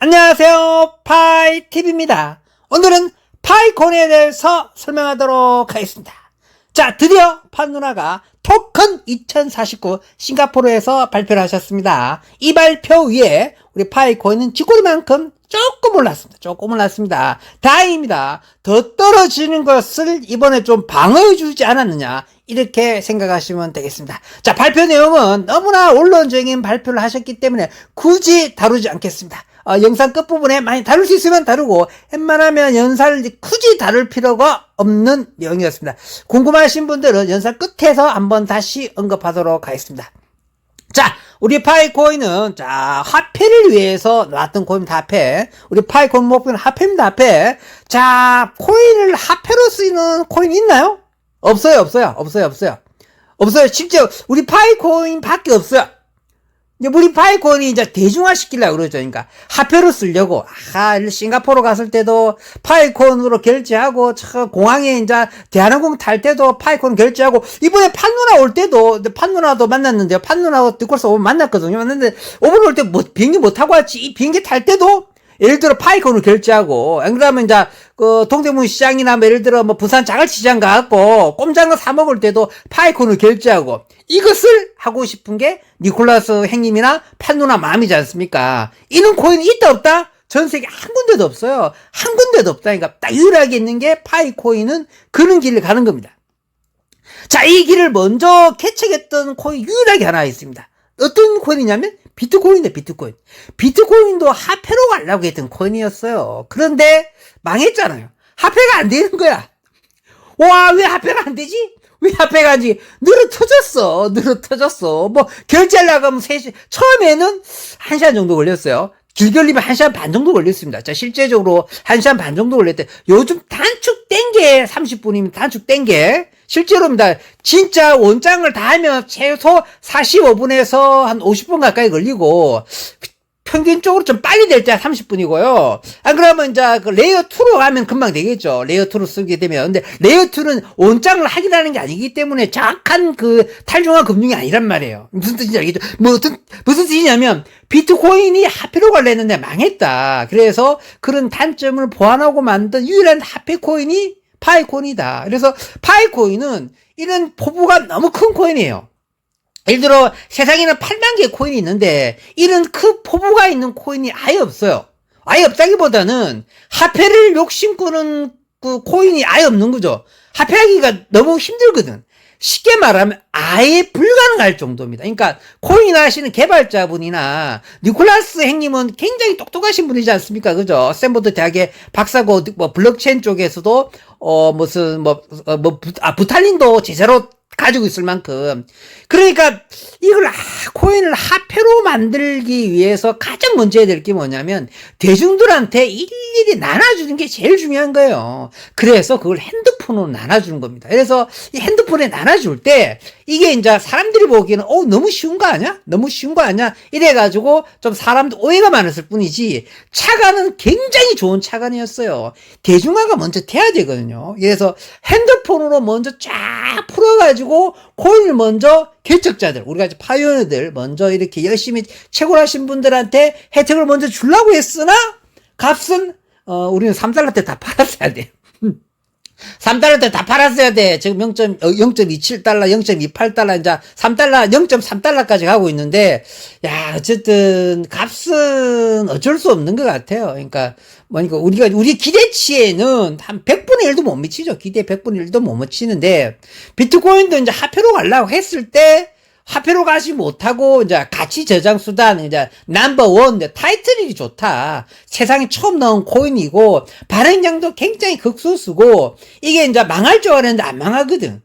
안녕하세요. 파이TV입니다. 오늘은 파이콘에 대해서 설명하도록 하겠습니다. 자, 드디어 판 누나가 토큰 2049 싱가포르에서 발표를 하셨습니다. 이 발표 위에 우리 파이코인은 쥐꼬리만큼 조금 올랐습니다. 조금 올랐습니다. 다행입니다. 더 떨어지는 것을 이번에 좀 방어해 주지 않았느냐. 이렇게 생각하시면 되겠습니다. 자, 발표 내용은 너무나 원론적인 발표를 하셨기 때문에 굳이 다루지 않겠습니다. 어, 영상 끝부분에 많이 다룰 수 있으면 다루고 웬만하면 연사를 굳이 다룰 필요가 없는 내용이었습니다. 궁금하신 분들은 연사 끝에서 한번 다시 언급하도록 하겠습니다. 자, 우리 파이코인은, 자, 화폐를 위해서 나왔던 코인입니다, 화폐. 우리 파이코인 목표는 화폐입니다, 화폐. 자, 코인을 화폐로 쓰이는 코인 있나요? 없어요, 없어요, 없어요, 없어요. 없어요. 실제 우리 파이코인 밖에 없어요. 이제 우리 파이콘이 이제 대중화 시키려고 그러죠. 그러니까 화폐로 쓰려고. 아, 싱가포르 갔을 때도 파이콘으로 결제하고, 참, 공항에 이제 대한항공 탈 때도 파이콘 결제하고, 이번에 판누나 올 때도, 판누나도 만났는데요. 판누나하고 듣고서 만났거든요. 만났는데, 오분 올때 뭐, 비행기 못 타고 왔지. 이 비행기 탈 때도, 예를 들어 파이콘을 결제하고, 안 그러면 이제, 그, 동대문 시장이나 뭐 예를 들어 뭐 부산 자갈시장 가갖고, 꼼장어 사 먹을 때도 파이콘을 결제하고, 이것을 하고 싶은 게 니콜라스 행님이나 판누나 마음이지 않습니까? 이런 코인이 있다 없다? 전 세계 한 군데도 없어요. 한 군데도 없다. 그러니까 딱 유일하게 있는 게 파이코인은 그런 길을 가는 겁니다. 자, 이 길을 먼저 개척했던 코인 유일하게 하나 있습니다. 어떤 코인이냐면 비트코인인데 비트코인. 비트코인도 화폐로 가려고 했던 코인이었어요. 그런데 망했잖아요. 화폐가 안 되는 거야. 와, 왜 화폐가 안 되지? 왜 화폐가 안 되지? 늘어 터졌어. 늘어 터졌어. 뭐, 결제하려고 하면 3시, 처음에는 1시간 정도 걸렸어요. 길결리면 1시간 반 정도 걸렸습니다. 자, 실제적으로 1시간 반 정도 걸렸대. 요즘 단축된 게 30분이면 단축된 게 실제로입니다. 진짜 원장을 다 하면 최소 45분에서 한 50분 가까이 걸리고 평균적으로 좀 빨리 될 때 30분이고요. 안 그러면 이제 그 레이어 2로 가면 금방 되겠죠. 레이어 2로 쓰게 되면. 근데 레이어 2는 원장을 하기라는 게 아니기 때문에 정확한 그 탈중화 금융이 아니란 말이에요. 무슨 뜻인지 알겠죠? 뭐 무슨, 무슨 뜻이냐면 비트코인이 화폐로 갈랬는데 망했다. 그래서 그런 단점을 보완하고 만든 유일한 화폐 코인이 파이코인이다. 그래서 파이코인은 이런 포부가 너무 큰 코인이에요. 예를 들어 세상에는 8만 개의 코인이 있는데 이런 큰 포부가 있는 코인이 아예 없어요. 아예 없다기보다는 화폐를 욕심꾸는 그 코인이 아예 없는 거죠. 화폐하기가 너무 힘들거든. 쉽게 말하면 아예 불가능할 정도입니다. 그러니까 코인 하시는 개발자분이나 니콜라스 행님은 굉장히 똑똑하신 분이지 않습니까? 그죠? 샌보드 대학의 박사고 뭐 블록체인 쪽에서도 어 무슨 뭐뭐 아, 부탈린도 제대로 가지고 있을 만큼. 그러니까 이걸 아, 코인을 화폐로 만들기 위해서 가장 먼저 해야 될 게 뭐냐면 대중들한테 일일이 나눠주는 게 제일 중요한 거예요. 그래서 그걸 핸드폰으로 나눠주는 겁니다. 그래서 이 핸드폰에 나눠줄 때 이게 이제 사람들이 보기에는 어 너무 쉬운 거 아니야? 너무 쉬운 거 아니야? 이래 가지고 좀 사람들 오해가 많았을 뿐이지 차관은 굉장히 좋은 차관이었어요. 대중화가 먼저 돼야 되거든요. 그래서 핸드폰으로 먼저 쫙 풀어가지고 코인을 먼저 개척자들, 우리가 파이오니들 먼저 이렇게 열심히 채굴 하신 분들한테 혜택을 먼저 주려고 했으나 값은 어 우리는 3달러 때 다 팔았어야 돼. 3달러 때 다 팔았어야 돼. 지금 0. 0.27달러, 0.28달러, 이제 3달러, 0.3달러까지 가고 있는데, 야, 어쨌든, 값은 어쩔 수 없는 것 같아요. 그러니까, 뭐니까, 우리가, 우리 기대치에는 한 100분의 1도 못 미치죠. 기대 100분의 1도 못 미치는데, 비트코인도 이제 화폐로 가려고 했을 때, 화폐로 가지 못하고 이제 가치 저장 수단 이제 넘버 원 타이틀이 좋다. 세상에 처음 나온 코인이고 발행량도 굉장히 극소수고 이게 이제 망할 줄 알았는데 안 망하거든.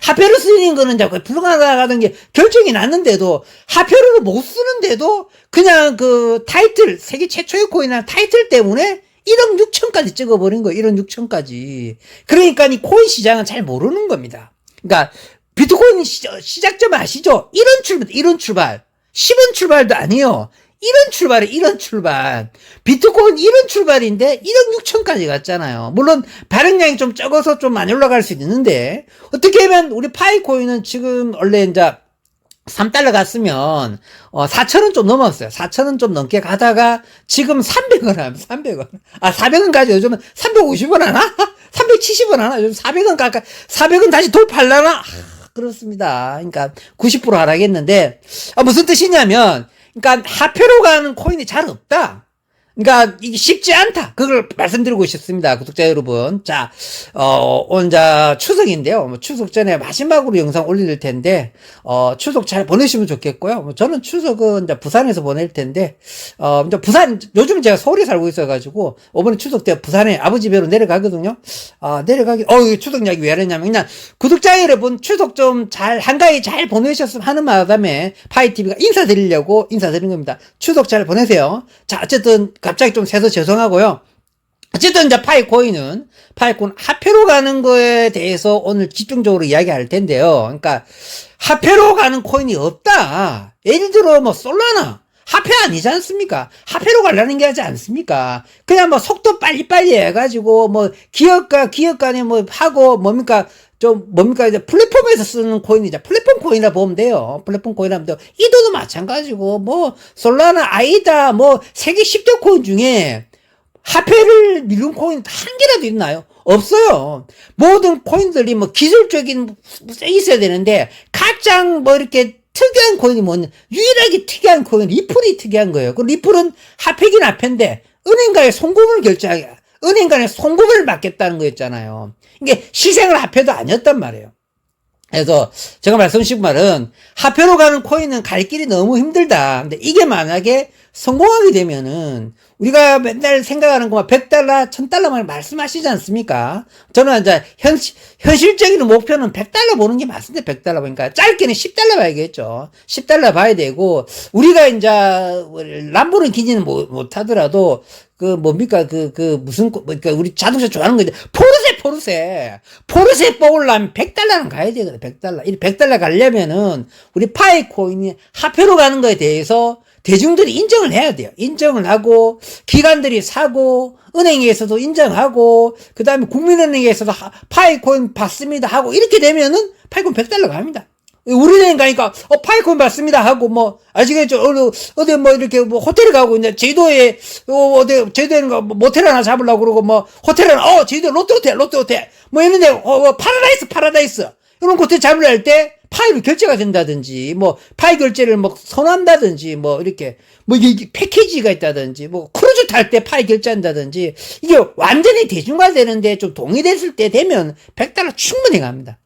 화폐로 쓰이는 거는 이제 불가능하다는 게 결정이 났는데도 화폐로 못 쓰는데도 그냥 그 타이틀 세계 최초의 코인한 타이틀 때문에 1억 6천까지 찍어버린 거예요. 1억 6천까지. 그러니까 이 코인 시장은 잘 모르는 겁니다. 그러니까 비트코인 시 작점 아시죠? 이런 출발, 이런 출발. 10원 출발도 아니에요. 이런 출발에 이런 출발. 비트코인 이런 출발인데 1억 6천까지 갔잖아요. 물론 발행량이 좀 적어서 좀 많이 올라갈 수 있는데 어떻게 하면 우리 파이코인은 지금 원래 이제 3달러 갔으면 어 4천원 좀 넘었어요. 4천원 좀 넘게 가다가 지금 300원 하면 300원. 아 400원 가죠. 요즘은 350원 하나? 370원 하나? 요즘 400원 가까 400원 다시 돌팔라나? 아, 그렇습니다. 그러니까 90% 하락했는데 아, 무슨 뜻이냐면 그러니까 화폐로 가는 코인이 잘 없다. 그러니까 이게 쉽지 않다. 그걸 말씀드리고 싶습니다. 구독자 여러분. 자, 어, 오늘 자 추석인데요. 뭐 추석 전에 마지막으로 영상 올릴 텐데 어, 추석 잘 보내시면 좋겠고요. 뭐 저는 추석은 이제 부산에서 보낼 텐데 어, 이제 부산 요즘 제가 서울에 살고 있어 가지고 이번에 추석 때 부산에 아버지 뵈러 내려가거든요. 아, 내려가기 어, 추석 이야기 왜 하냐면 그냥 구독자 여러분 추석 좀 잘 한가히 잘 보내셨으면 하는 마음에 파이TV가 인사드리려고 인사드리는 겁니다. 추석 잘 보내세요. 자, 어쨌든 갑자기 좀 새서 죄송하고요. 어쨌든 이제 파이코인은 파이코인 화폐로 가는 거에 대해서 오늘 집중적으로 이야기할 텐데요. 그러니까 화폐로 가는 코인이 없다. 예를 들어 뭐 솔라나 화폐 아니지 않습니까? 화폐로 가려는 게 하지 않습니까? 그냥 뭐 속도 빨리빨리 해가지고 뭐 기업가 기업 간에 뭐 하고 뭡니까 좀 뭡니까 이제 플랫폼에서 쓰는 코인이자 플랫폼 코인이라 보면 돼요. 플랫폼 코인 하면 돼요. 이도도 마찬가지고 뭐 솔라나 아이다 뭐 세계 10대 코인 중에 화폐를 미룬 코인 한 개라도 있나요? 없어요. 모든 코인들이 뭐 기술적인 있어야 되는데 가장 뭐 이렇게 특이한 코인이 뭐냐 유일하게 특이한 코인 리플이 특이한 거예요. 그 리플은 화폐긴 화폐인데 은행가에 송금을 결제하게 은행 간에 송금을 받겠다는 거였잖아요. 이게 시생을 화폐도 아니었단 말이에요. 그래서 제가 말씀드린 말은 화폐로 가는 코인은 갈 길이 너무 힘들다. 근데 이게 만약에 성공하게 되면은 우리가 맨날 생각하는 것만 100달러, 1000달러만 말씀하시지 않습니까? 저는 이제 현, 현실적인 목표는 100달러 보는 게 맞습니다. 100달러 보니까 짧게는 10달러 봐야겠죠. 10달러 봐야 되고 우리가 이제 람보르기니는 못 하더라도 그 뭡니까? 그그 무슨 그러니까 우리 자동차 좋아하는 거지 포르쉐 포르쉐. 포르쉐 뽑으려면 100달러는 가야 되거든 100달러. 이 100달러 가려면은 우리 파이 코인이 화폐로 가는 거에 대해서 대중들이 인정을 해야 돼요. 인정을 하고 기관들이 사고 은행에서도 인정하고 그 다음에 국민은행에서도 파이 코인 받습니다 하고 이렇게 되면은 파이 코인 100달러 갑니다 우리은행 가니까 어 파이콘 받습니다 하고 뭐 아시겠죠 어디 어디 뭐 이렇게 뭐 호텔에 가고 이제 제주도에 어 어디 제주도에 뭐 모텔 하나 잡으려고 그러고 뭐 호텔 하나 어 제주도 롯데 호텔 롯데 호텔 뭐 이런데 어, 뭐 파라다이스 파라다이스 이런 호텔 잡으려 할 때 파이로 결제가 된다든지 뭐 파이 결제를 뭐 선한다든지 뭐 이렇게 뭐 이게 패키지가 있다든지 뭐 크루즈 탈 때 파이 결제한다든지 이게 완전히 대중화되는데 좀 동의됐을 때 되면 100달러 충분히 갑니다.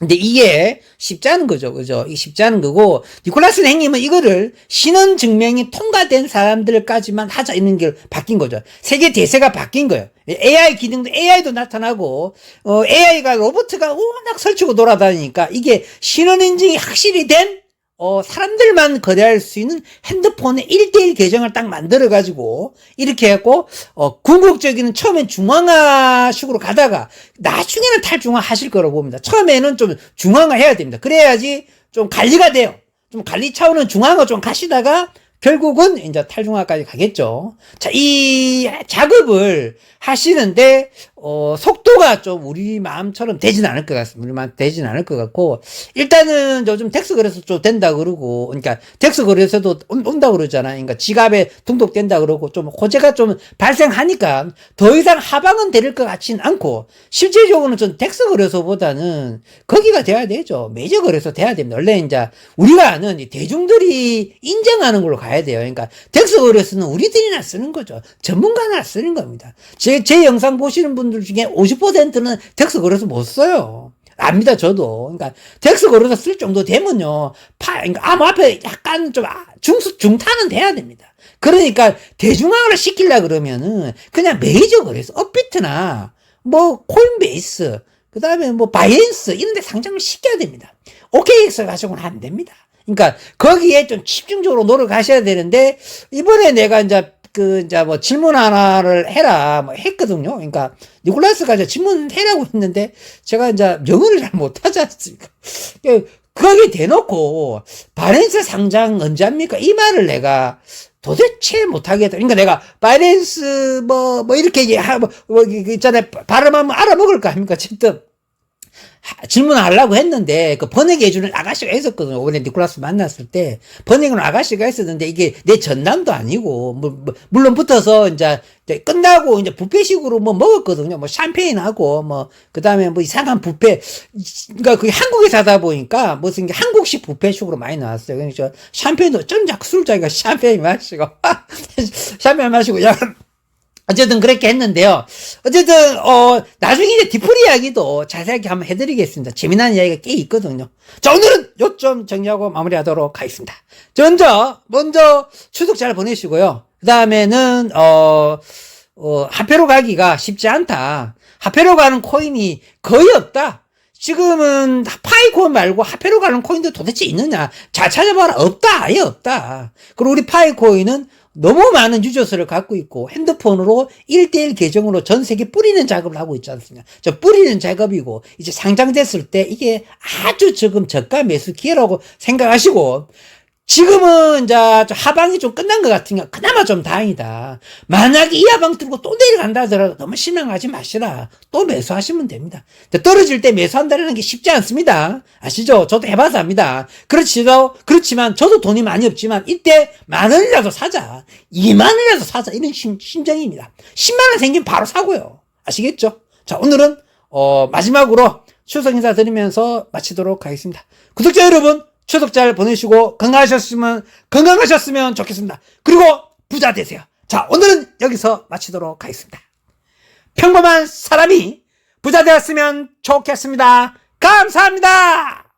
근데 이게 쉽지 않은 거죠. 그죠? 이게 쉽지 않은 거고, 니콜라스 행님은 이거를 신원 증명이 통과된 사람들까지만 하자 있는 게 바뀐 거죠. 세계 대세가 바뀐 거예요. AI 기능도 AI도 나타나고, 어, AI가 로봇가 워낙 설치고 돌아다니니까 이게 신원 인증이 확실히 된 어, 사람들만 거래할 수 있는 핸드폰의 1대1 계정을 딱 만들어가지고, 이렇게 했고, 어, 궁극적인 처음엔 중앙화 식으로 가다가, 나중에는 탈중화 하실 거라고 봅니다. 처음에는 좀 중앙화 해야 됩니다. 그래야지 좀 관리가 돼요. 좀 관리 차원은 중앙화 좀 가시다가, 결국은 이제 탈중화까지 가겠죠. 자, 이 작업을 하시는데, 어, 속도가 좀 우리 마음처럼 되진 않을 것 같습니다. 우리 마음 되진 않을 것 같고, 일단은 요즘 텍스 거래소 좀 된다 그러고, 그러니까 텍스 거래소도 온다 그러잖아요. 그러니까 지갑에 등록된다 그러고, 좀 호재가 좀 발생하니까 더 이상 하방은 되릴 것 같지는 않고, 실제적으로는 좀 텍스 거래소보다는 거기가 돼야 되죠. 메이저 거래소 돼야 됩니다. 원래 이제 우리가 아는 대중들이 인정하는 걸로 가야 돼요. 그러니까 텍스 거래소는 우리들이나 쓰는 거죠. 전문가나 쓰는 겁니다. 제, 제 영상 보시는 분들 중에 50%는 텍스 거래소 못 써요. 압니다, 저도. 그러니까, 텍스 거래소 쓸 정도 되면요, 파, 그러니까 암호화폐 약간 좀 아, 중수, 중탄은 돼야 됩니다. 그러니까, 대중화를 시키려 그러면은, 그냥 메이저 거래소, 업비트나, 뭐, 코인베이스, 그 다음에 뭐, 바이낸스, 이런 데 상장을 시켜야 됩니다. OKX 가지고는 안 됩니다. 그러니까, 거기에 좀 집중적으로 노력하셔야 되는데, 이번에 내가 이제 그, 이제 뭐 질문 하나를 해라, 뭐 했거든요. 그러니까, 니콜라스가 이제 질문해라고 했는데, 제가 이제 영어를 잘 못하지 않습니까? 거기 대놓고, 바렌스 상장 언제 합니까? 이 말을 내가 도대체 못하겠다. 그러니까 내가, 바렌스 뭐, 뭐 이렇게, 뭐, 뭐, 있잖아요. 발음하면 알아먹을 거 아닙니까? 어쨌든. 하- 질문하려고 했는데 그 번역 해 주는 아가씨가 있었거든요. 이번에 니콜라스 만났을 때 번역은 아가씨가 있었는데 이게 내 전남도 아니고 뭐, 뭐, 물론 붙어서 이제, 끝나고 이제 뷔페식으로 뭐 먹었거든요. 뭐 샴페인하고 뭐 그다음에 뭐 이상한 뷔페 그러니까 그 한국에 사다 보니까 무슨 게 한국식 뷔페식으로 많이 나왔어요. 그러니까 샴페인도 좀 자꾸 술 자기가 샴페인 마시고 샴페인 마시고 야 어쨌든 그렇게 했는데요. 어쨌든 어 나중에 이제 디프리 이야기도 자세하게 한번 해드리겠습니다. 재미난 이야기가 꽤 있거든요. 자 오늘은 요점 정리하고 마무리하도록 하겠습니다. 자, 먼저 먼저 추석 잘 보내시고요. 그 다음에는 어, 어 화폐로 가기가 쉽지 않다. 화폐로 가는 코인이 거의 없다. 지금은 파이코인 말고 화폐로 가는 코인도 도대체 있느냐? 잘 찾아봐라. 없다. 아예 없다. 그리고 우리 파이코인은 너무 많은 유저수를 갖고 있고 핸드폰으로 1대1 계정으로 전 세계 뿌리는 작업을 하고 있지 않습니까? 저 뿌리는 작업이고 이제 상장됐을 때 이게 아주 지금 저가 매수 기회라고 생각하시고 지금은 이제 좀 하방이 좀 끝난 것 같으니까 그나마 좀 다행이다. 만약에 이 하방 들고 또 내려간다 하더라도 너무 실망하지 마시라. 또 매수하시면 됩니다. 떨어질 때 매수한다는 게 쉽지 않습니다. 아시죠? 저도 해봐서 압니다. 그렇지도, 그렇지만 저도 돈이 많이 없지만 이때 만 원이라도 사자. 2만 원이라도 사자. 이런 심, 심정입니다. 10만 원 생기면 바로 사고요. 아시겠죠? 자, 오늘은, 어, 마지막으로 추석 인사 드리면서 마치도록 하겠습니다. 구독자 여러분, 추석 잘 보내시고 건강하셨으면 건강하셨으면 좋겠습니다. 그리고 부자 되세요. 자, 오늘은 여기서 마치도록 하겠습니다. 평범한 사람이 부자 되었으면 좋겠습니다. 감사합니다.